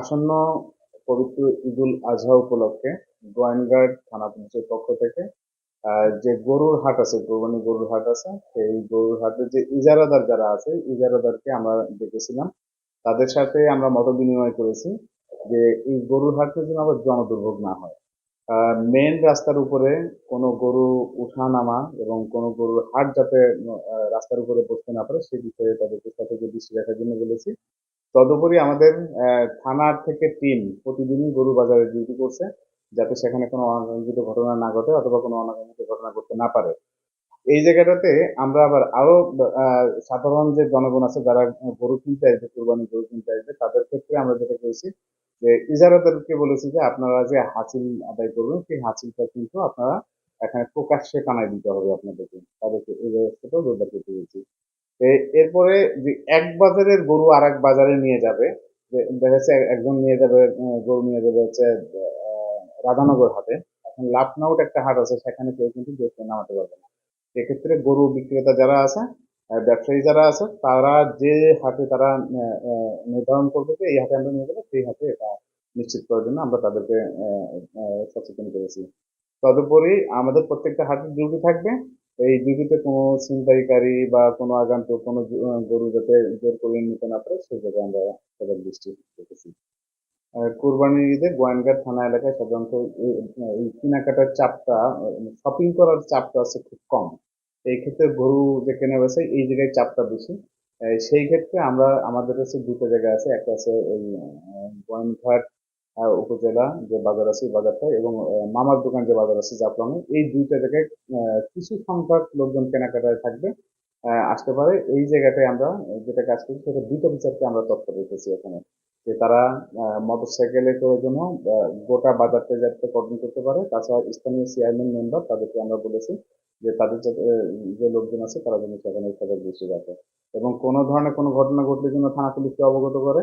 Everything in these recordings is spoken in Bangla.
আসন্ন পবিত্র ঈদুল আজহা উপলক্ষে গোয়েনঘাট থানা পুলিশের পক্ষ থেকে যে গরুর হাট আছে, কোরবানি গরুর হাট আছে, সেই গরুর হাটে যে ইজারাদার যারা আছে, ইজারাদারকে আমরা দেখেছিলাম। তাদের সাথে আমরা মত বিনিময় করেছি যে এই গরুর হাটে যেন আবার জনদুর্ভোগ না হয়। মেন রাস্তার উপরে কোনো গরু উঠা নামা এবং কোনো গরুর হাট যাতে রাস্তার উপরে বসতে না পারে সেই বিষয়ে তাদেরকে সতর্ক দৃষ্টি রাখার জন্য বলেছি। তদুপরি আমাদের থানার থেকে টিম প্রতিদিনই গরু বাজারে ডিউটি করছে, যাতে সেখানে কোনো অনাকাঙ্ক্ষিত ঘটনা না ঘটে অথবা কোনো অনাকাঙ্ক্ষিত ঘটনা ঘটতে না পারে। এই জায়গাটাতে আমরা আবার আরও সাধারণ যে জনগণ আছে যারা গরু কিনতে আসবে, কোরবানি গরু কিনতে আসবে, তাদের ক্ষেত্রে আমরা যেটা করেছি যে ইজারাদারকে বলেছি যে আপনারা যে হাসিল আদায় করবেন, সেই হাসিলটা কিন্তু আপনারা এখানে প্রকাশ্যে কানায় দিতে হবে আপনাদেরকে। তাদেরকে এই ব্যবস্থাটাও জোরদার করতে বলছি। এরপরে এক বাজারের গরু আর এক বাজারে নিয়ে যাবে। দেখা যাচ্ছে একজন নিয়ে যাবে গরু নিয়ে যাবে হচ্ছে রাধানগর হাটে। এখন লাফনাউট একটা হাট আছে, সেখানে কেউ কিন্তু গোস্ত নামাতে পারবে না। এক্ষেত্রে গরু বিক্রেতা যারা আছে ব্যবসায়ী যারা আছে, তারা যে হাটে তারা নির্ধারণ করবে যে এই হাটে আমরা নিয়ে গেলে সেই হাতে এটা নিশ্চিত করার জন্য আমরা তাদেরকে সচেতন করেছি। তদুপরি আমাদের প্রত্যেকটা হাটের ডিউটি থাকবে। এই ডিউটিতে কোনো ছিনতাইকারী বা কোনো আগন্তুক কোনো গরু যাতে জোর করে নিতে না পারে সেই জায়গায় আমরা তাদের দৃষ্টি রেখেছি। আহ, কোরবানির ঈদে গোয়েনঘাট থানা এলাকায় সাধারণত এই- কেনাকাটার চাপটা শপিং করার চাপটা আছে খুব কম। এই ক্ষেত্রে গরু যে কেনা বেচে এই জায়গায় চাপটা বেশি। সেই ক্ষেত্রে আমরা আমাদের কাছে দুটো জায়গা আছে। একটা আছে ওই গোয়েনঘাট উপজেলা যে বাজার আছে বাজারটা এবং মামার দোকান যে বাজার আছে জাফলংয়ে এই দুইটা জায়গায় কিছু সংখ্যক লোকজন কেনাকাটায় থাকবে। আসতে পারে। এই জায়গাটায় আমরা, যেটা কাজ করছি, সেটা দুটো বিচারকে আমরা তৎপর রেখেছি এখানে। যে তারা মোটর সাইকেলে করে জন্য গোটা বাজারটা যাতে কর্ডন করতে পারে। তাছাড়া স্থানীয় চেয়ারম্যান মেম্বার তাদেরকে আমরা বলেছি যে তাদের যে লোকজন আছে, তারা যেন সেখানে সজাগ দৃষ্টি রাখে। এবং কোনো ধরনের কোনো ঘটনা ঘটলে যেন থানা পুলিশকে অবগত করে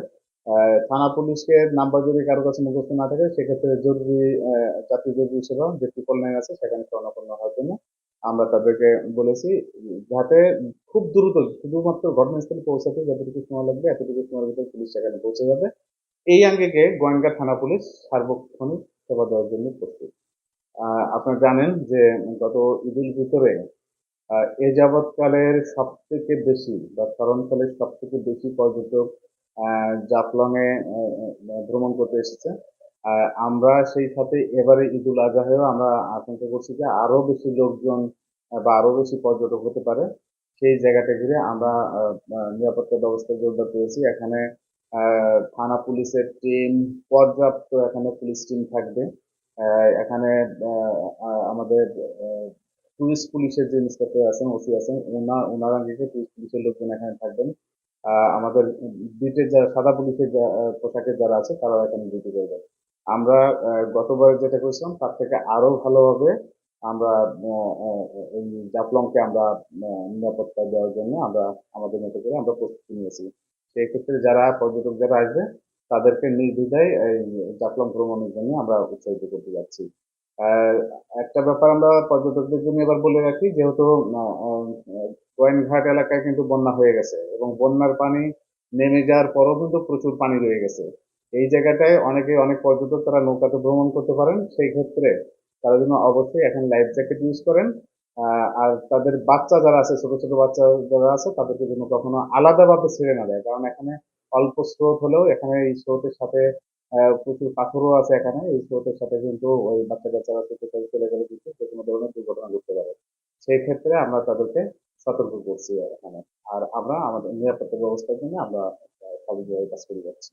থানা পুলিশকে নাম্বার যদি কারও কাছে মুখস্থ না থাকে, সেক্ষেত্রে জরুরি জাতীয় জরুরি সেবা যে ট্রিপল নাইন আছে সেখানে স্বর্ণাপন্ন হওয়ার জন্য আমরা তাদেরকে বলেছি, যাতে খুব দ্রুত, শুধুমাত্র ঘটনাস্থলে পৌঁছাতে যতটুকু সময় লাগবে, এতটুকু সময়ের ভিতরে পুলিশ সেখানে পৌঁছে যাবে। এই আঙ্গিকে গোয়েন্দা থানা পুলিশ সার্বক্ষণিক সেবা দেওয়ার জন্য প্রস্তুত। আপনারা জানেন যে গত ঈদুল ভিতরে এ যাবৎকালের সব থেকে বেশি বা স্মরণকালের সব থেকে বেশি পর্যটক জাফলংয়ে ভ্রমণ করতে এসেছে। আমরা সেই সাথে এবারে ঈদুল আজহায়ও আমরা আশঙ্কা করছি যে আরও বেশি লোকজন বা আরও বেশি পর্যটক হতে পারে। সেই জায়গাটা ঘিরে আমরা নিরাপত্তা ব্যবস্থা জোরদার করেছি। এখানে থানা পুলিশের টিম পর্যাপ্ত এখানে পুলিশ টিম থাকবে। এখানে আমাদের টুরিস্ট পুলিশের যে ইন্সপেক্টর আছেন, ওসি আছেন ওনার ওনারা টুরিস্ট পুলিশের লোকজন এখানে থাকবেন। আমাদের বিটের যারা, সাদা পুলিশের পোশাকের যারা আছে, তারাও এখানে ডিউটি করবেন আমরা গতবার যেটা করেছিলাম, তার থেকে আরও ভালোভাবে আমরা এই জাফলংকে আমরা নিরাপত্তা দেওয়ার জন্য আমরা, আমাদের মতো করে আমরা প্রস্তুতি নিয়েছি। সেই ক্ষেত্রে যারা পর্যটক যারা আসবে, তাদেরকে নির্দ্বিধায় এই জাফলং ভ্রমণের জন্য আমরা উৎসাহিত করতে যাচ্ছি। আর একটা ব্যাপার আমরা পর্যটকদের জন্য এবার বলে রাখি, যেহেতু গোয়েনঘাট এলাকায় কিন্তু বন্যা হয়ে গেছে এবং বন্যার পানি নেমে যাওয়ার পরও কিন্তু প্রচুর পানি রয়ে গেছে। এই জায়গাটায় অনেকে, অনেক পর্যটক তারা নৌকাতে ভ্রমণ করতে পারেন, সেই ক্ষেত্রে তারা যেন অবশ্যই এখন লাইফ জ্যাকেট ইউজ করেন। আর তাদের বাচ্চা যারা আছে, ছোট ছোট বাচ্চা যারা আছে, তাদেরকে যেন কখনো আলাদাভাবে ছেড়ে না দেয়, কারণ এখানে অল্প স্রোত হলেও এখানে এই স্রোতের সাথে প্রচুর পাথরও আছে এখানে, এই স্রোতের সাথে কিন্তু ওই বাচ্চা কাচ্চারা চলে চলে গেলে কিন্তু যে কোনো ধরনের দুর্ঘটনা ঘটতে পারে। সেই ক্ষেত্রে আমরা তাদেরকে সতর্ক করছি এখানে। আর আমরা আমাদের নিরাপত্তা ব্যবস্থার জন্য আমরা সবভাবে কাজ করে যাচ্ছি।